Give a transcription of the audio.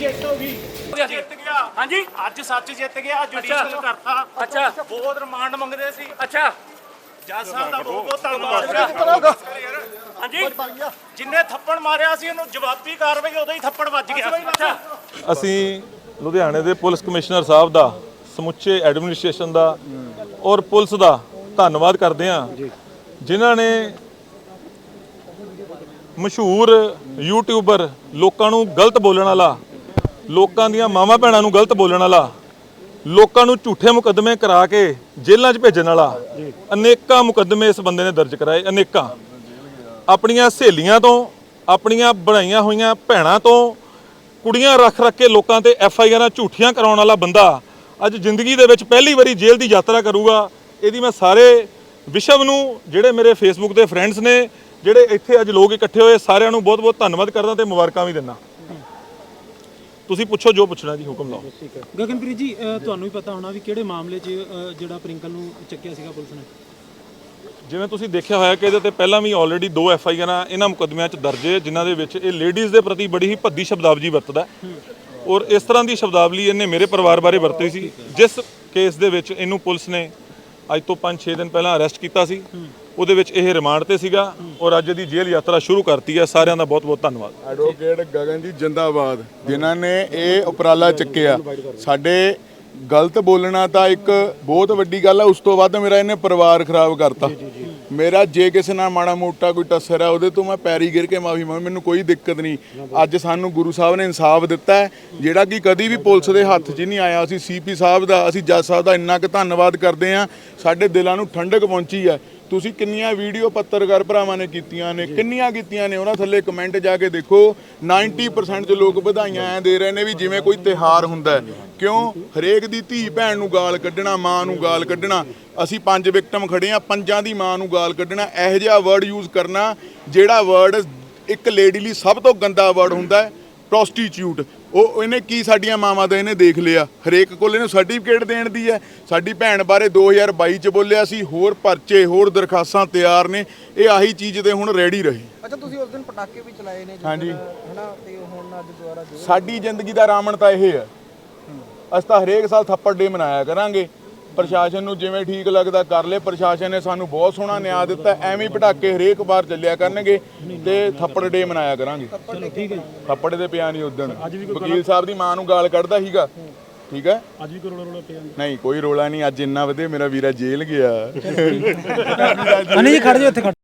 ਜਿੱਤ ਹੋ ਗਈ ਜਿੱਤ ਗਿਆ। ਹਾਂਜੀ। ਅੱਜ ਸੱਚ ਜਿੱਤ ਗਿਆ ਜੁਡੀਸ਼ੀਅਲ ਕਰਤਾ। ਅੱਛਾ। ਬਹੁਤ ਰਿਮਾਂਡ ਮੰਗਦੇ ਸੀ। ਅੱਛਾ। ਜੱਜ ਸਾਹਿਬ ਦਾ ਬਹੁਤ ਬਹੁਤ ਧੰਨਵਾਦ। ਹਾਂਜੀ। ਜਿੰਨੇ ਥੱਪੜ ਮਾਰਿਆ ਸੀ ਉਹਨੂੰ ਜਵਾਬੀ ਕਾਰਵਾਈ ਉਦੋਂ ਹੀ ਥੱਪੜ ਵੱਜ ਗਿਆ। ਅੱਛਾ। ਅਸੀਂ ਲੁਧਿਆਣੇ ਦੇ ਪੁਲਿਸ ਕਮਿਸ਼ਨਰ ਸਾਹਿਬ ਦਾ ਸਮੁੱਚੇ ਐਡਮਿਨਿਸਟ੍ਰੇਸ਼ਨ ਦਾ ਔਰ ਪੁਲਿਸ ਦਾ ਧੰਨਵਾਦ ਕਰਦੇ ਹਾਂ ਜਿਨ੍ਹਾਂ ਨੇ ਮਸ਼ਹੂਰ ਯੂਟਿਊਬਰ ਲੋਕਾਂ ਨੂੰ ਗਲਤ ਬੋਲਣ ਵਾਲਾ ਲੋਕਾਂ ਦੀਆਂ ਮਾਵਾਂ ਭੈਣਾਂ ਨੂੰ ਗਲਤ ਬੋਲਣ ਵਾਲਾ, ਲੋਕਾਂ ਨੂੰ ਝੂਠੇ ਮੁਕੱਦਮੇ ਕਰਾ ਕੇ ਜੇਲ੍ਹਾਂ 'ਚ ਭੇਜਣ ਵਾਲਾ, ਅਨੇਕਾਂ ਮੁਕੱਦਮੇ ਇਸ ਬੰਦੇ ਨੇ ਦਰਜ ਕਰਾਏ, ਅਨੇਕਾਂ। ਆਪਣੀਆਂ ਸਹੇਲੀਆਂ ਤੋਂ, ਆਪਣੀਆਂ ਬਣਾਈਆਂ ਹੋਈਆਂ ਭੈਣਾਂ ਤੋਂ, ਕੁੜੀਆਂ ਰੱਖ ਰੱਖ ਕੇ ਲੋਕਾਂ ਤੇ ਐਫ ਆਈ ਆਰਾਂ ਝੂਠੀਆਂ ਕਰਾਉਣ ਵਾਲਾ ਬੰਦਾ ਅੱਜ ਜ਼ਿੰਦਗੀ ਦੇ ਵਿੱਚ ਪਹਿਲੀ ਵਾਰੀ ਜੇਲ੍ਹ ਦੀ ਯਾਤਰਾ ਕਰੂਗਾ। ਇਹਦੀ ਮੈਂ ਸਾਰੇ ਵਿਸ਼ਵ ਨੂੰ, ਜਿਹੜੇ ਮੇਰੇ ਫੇਸਬੁੱਕ ਦੇ ਫਰੈਂਡਸ ਨੇ, ਜਿਹੜੇ ਇੱਥੇ ਅੱਜ ਲੋਕ ਇਕੱਠੇ ਹੋਏ, ਸਾਰਿਆਂ ਨੂੰ ਬਹੁਤ-ਬਹੁਤ ਧੰਨਵਾਦ ਕਰਦਾ ਤੇ ਮੁਬਾਰਕਾਂ ਵੀ ਦਿੰਦਾ। ਤੁਸੀਂ ਪੁੱਛੋ ਜੋ ਪੁੱਛਣਾ ਜੀ ਹੁਕਮ ਲਾਓ ਗਗਨਪ੍ਰੀਤ ਜੀ ਅ, ਤੁਹਾਨੂੰ ਵੀ ਪਤਾ ਹੋਣਾ ਵੀ ਕਿਹੜੇ ਮਾਮਲੇ 'ਚ ਅ, ਜਿਹੜਾ ਪ੍ਰਿੰਕਲ ਨੂੰ ਚੱਕਿਆ ਸੀਗਾ ਪੁਲਿਸ ਨੇ? ਜਿਵੇਂ ਤੁਸੀਂ ਦੇਖਿਆ ਹੋਇਆ ਕਿ ਇਹਦੇ ਤੇ ਪਹਿਲਾਂ ਵੀ ਆਲਰੇਡੀ ਦੋ ਐਫ ਆਈ ਆਰਾਂ ਇਹਨਾਂ ਮੁਕੱਦਮਿਆਂ 'ਚ ਦਰਜ ਹੈ ਜਿਨ੍ਹਾਂ ਦੇ ਵਿੱਚ ਇਹ ਲੇਡੀਜ਼ ਦੇ ਪ੍ਰਤੀ ਬੜੀ ਹੀ ਭੱਦੀ ਸ਼ਬਦਾਵਲੀ ਵਰਤਦਾ ਹੈ। ਔਰ ਇਸ ਤਰ੍ਹਾਂ ਦੀ ਸ਼ਬਦਾਵਲੀ ਇਹਨੇ ਮੇਰੇ ਪਰਿਵਾਰ ਬਾਰੇ ਵਰਤੀ ਸੀ। ਜਿਸ ਕੇਸ ਦੇ ਵਿੱਚ ਇਹਨੂੰ ਪੁਲਿਸ ਨੇ ਅੱਜ ਤੋਂ 5-6 ਦਿਨ ਪਹਿਲਾਂ ਅਰੈਸਟ ਕੀਤਾ ਸੀ। ਉਹਦੇ ਵਿੱਚ ਇਹ ਰਿਮਾਂਡ ਤੇ ਸੀਗਾ ਔਰ ਅੱਜ ਇਹਦੀ ਜੇਲ੍ਹ ਯਾਤਰਾ ਸ਼ੁਰੂ ਕਰਤੀ ਹੈ। ਸਾਰਿਆਂ ਦਾ ਬਹੁਤ-ਬਹੁਤ ਧੰਨਵਾਦ। ਐਡਵੋਕੇਟ ਗਗਨ ਜੀ ਜਿੰਦਾਬਾਦ। ਜਿਨ੍ਹਾਂ ਨੇ ਇਹ ਉਪਰਾਲਾ ਚੱਕਿਆ। ਸਾਡੇ ਗਲਤ ਬੋਲਣਾ ਤਾਂ ਇੱਕ ਬਹੁਤ ਵੱਡੀ ਗੱਲ ਹੈ ਉਸ ਤੋਂ ਵੱਧ ਮੇਰਾ ਇਹਨੇ ਪਰਿਵਾਰ ਖਰਾਬ ਕਰਤਾ। ਮੇਰਾ ਜੇ ਕਿਸੇ ਨਾਲ ਮਾੜਾ ਮੋਟਾ ਕੋਈ ਟੱਸਰ ਹੈ ਉਹਦੇ ਤੋਂ ਮੈਂ ਪੈਰੀ ਗਿਰ ਕੇ ਮਾਫੀ ਮੰਗ ਮੈਨੂੰ ਕੋਈ ਦਿੱਕਤ ਨਹੀਂ। ਅੱਜ ਸਾਨੂੰ ਗੁਰੂ ਸਾਹਿਬ ਨੇ ਇਨਸਾਫ ਦਿੱਤਾ ਹੈ ਜਿਹੜਾ ਕਿ ਕਦੀ ਵੀ ਪੁਲਿਸ ਦੇ ਹੱਥ 'ਚ ਨਹੀਂ ਆਇਆ। ਅਸੀਂ ਸੀਪੀ ਸਾਹਿਬ ਦਾ ਅਸੀਂ ਜੱਜ ਸਾਹਿਬ ਦਾ ਇੰਨਾ ਕੁ ਧੰਨਵਾਦ ਕਰਦੇ ਹਾਂ। ਸਾਡੇ ਦਿਲਾਂ ਨੂੰ ਠੰਡਕ ਪਹੁੰਚੀ ਹੈ। ਤੁਸੀਂ ਕਿੰਨੀਆਂ ਵੀਡੀਓ ਪੱਤਰਕਾਰ ਭਰਾਵਾਂ ਨੇ ਕੀਤੀਆਂ ਨੇ, ਕਿੰਨੀਆਂ ਕੀਤੀਆਂ ਨੇ, ਉਹਨਾਂ ਥੱਲੇ ਕਮੈਂਟ ਜਾ ਕੇ ਦੇਖੋ। 90% ਦੇ ਲੋਕ ਵਧਾਈਆਂ ਐ ਦੇ ਰਹੇ ਨੇ ਵੀ ਜਿਵੇਂ ਕੋਈ ਤਿਹਾਰ ਹੁੰਦਾ ਕਿਉਂ? ਹਰੇਕ ਦੀ ਧੀ ਭੈਣ ਨੂੰ ਗਾਲ ਕੱਢਣਾ, ਮਾਂ ਨੂੰ ਗਾਲ ਕੱਢਣਾ। ਅਸੀਂ ਪੰਜ ਵਿਕਟਮ ਖੜੇ ਆ ਪੰਜਾਂ ਦੀ ਮਾਂ ਨੂੰ ਗਾਲ ਕੱਢਣਾ। ਇਹੋ ਜਿਹਾ ਵਰਡ ਯੂਜ਼ ਕਰਨਾ ਜਿਹੜਾ ਵਰਡ ਇੱਕ ਲੇਡੀ ਲਈ ਸਭ ਤੋਂ ਗੰਦਾ ਵਰਡ ਹੁੰਦਾ ਹੈ ਪ੍ਰੋਸਟੀਟਿਊਟ ਉਹ ਇਹਨੇ ਕੀ ਸਾਡੀਆਂ ਮਾਵਾਂ ਦਾ ਇਹਨੇ ਦੇਖ ਲਿਆ। ਹਰੇਕ ਕੋਲ ਇਹਨੂੰ ਸਰਟੀਫਿਕੇਟ ਦੇਣ ਦੀ ਹੈ। ਸਾਡੀ ਭੈਣ ਬਾਰੇ 2022 ਚ ਬੋਲਿਆ ਸੀ ਹੋਰ ਪਰਚੇ ਹੋਰ ਦਰਖਾਸਤਾਂ ਤਿਆਰ ਨੇ। ਇਹ ਆਹੀ ਚੀਜ਼ ਤੇ ਹੁਣ ਰੈਡੀ ਰਹੇ। ਅੱਛਾ ਤੁਸੀਂ ਉਸ ਦਿਨ ਪਟਾਕੇ ਵੀ ਚਲਾਏ ਨੇ ਹਾਂਜੀ। ਹਨਾ ਤੇ ਹੁਣ ਅੱਜ ਦੁਬਾਰਾ ਸਾਡੀ ਜ਼ਿੰਦਗੀ ਦਾ ਰਾਮਣ ਤਾਂ ਇਹ ਹੈ। ਅਸੀਂ ਤਾਂ ਹਰੇਕ ਸਾਲ ਥੱਪੜ ਡੇ ਮਨਾਇਆ ਕਰਾਂਗੇ। ਪ੍ਰਸ਼ਾਸਨ ਨੂੰ ਜਿਵੇਂ ਠੀਕ ਲੱਗਦਾ ਕਰ ਲੈ ਪ੍ਰਸ਼ਾਸਨ ਨੇ ਸਾਨੂੰ ਬਹੁਤ ਸੋਹਣਾ ਨਿਆਂ ਦਿੱਤਾ। ਐਵੇਂ ਹੀ ਪਟਾਕੇ ਹਰੇਕ ਵਾਰ ਚੱਲਿਆ ਕਰਨਗੇ ਤੇ ਥੱਪੜ ਡੇ ਮਨਾਇਆ ਕਰਾਂਗੇ। ਚਲੋ ਠੀਕ ਹੈ ਜੀ। ਥੱਪੜ ਦੇ ਪਿਆ ਨਹੀਂ ਉਦੋਂ। ਵਕੀਲ ਸਾਹਿਬ ਦੀ ਮਾਂ ਨੂੰ ਗਾਲ ਕੱਢਦਾ ਸੀਗਾ। ਠੀਕ ਹੈ? ਅੱਜ ਵੀ ਕਰੋੜਾ ਰੋੜਾ ਪਿਆ ਨਹੀਂ। ਕੋਈ ਰੋਲਾ ਨਹੀਂ। ਅੱਜ ਇੰਨਾ ਵਧੀਆ ਮੇਰਾ ਵੀਰਾ ਜੇਲ੍ਹ ਗਿਆ। ਅਨੇ ਜੀ ਖੜ ਜਾਓ ਇੱਥੇ